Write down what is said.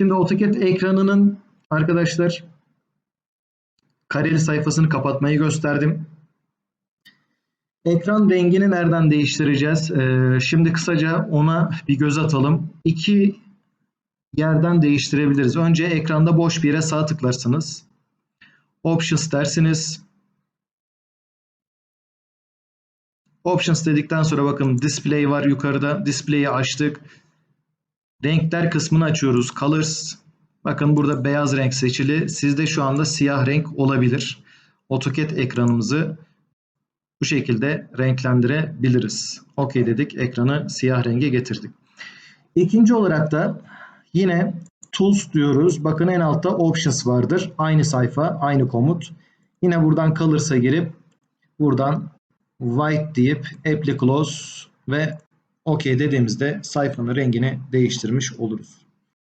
Şimdi AutoCAD ekranının arkadaşlar kareli sayfasını kapatmayı gösterdim. Ekran rengini nereden değiştireceğiz? Ee, şimdi kısaca ona bir göz atalım. İki yerden değiştirebiliriz. Önce ekranda boş bir yere sağ tıklarsınız. Options dersiniz. Options dedikten sonra bakın display var yukarıda. Display'i açtık. Renkler kısmını açıyoruz. Colors. Bakın burada beyaz renk seçili. Sizde şu anda siyah renk olabilir. AutoCAD ekranımızı bu şekilde renklendirebiliriz. OK dedik. Ekranı siyah renge getirdik. İkinci olarak da yine Tools diyoruz. Bakın en altta Options vardır. Aynı sayfa, aynı komut. Yine buradan Colors'a girip buradan White deyip Apply Close ve OK dediğimizde sayfanın rengini değiştirmiş oluruz.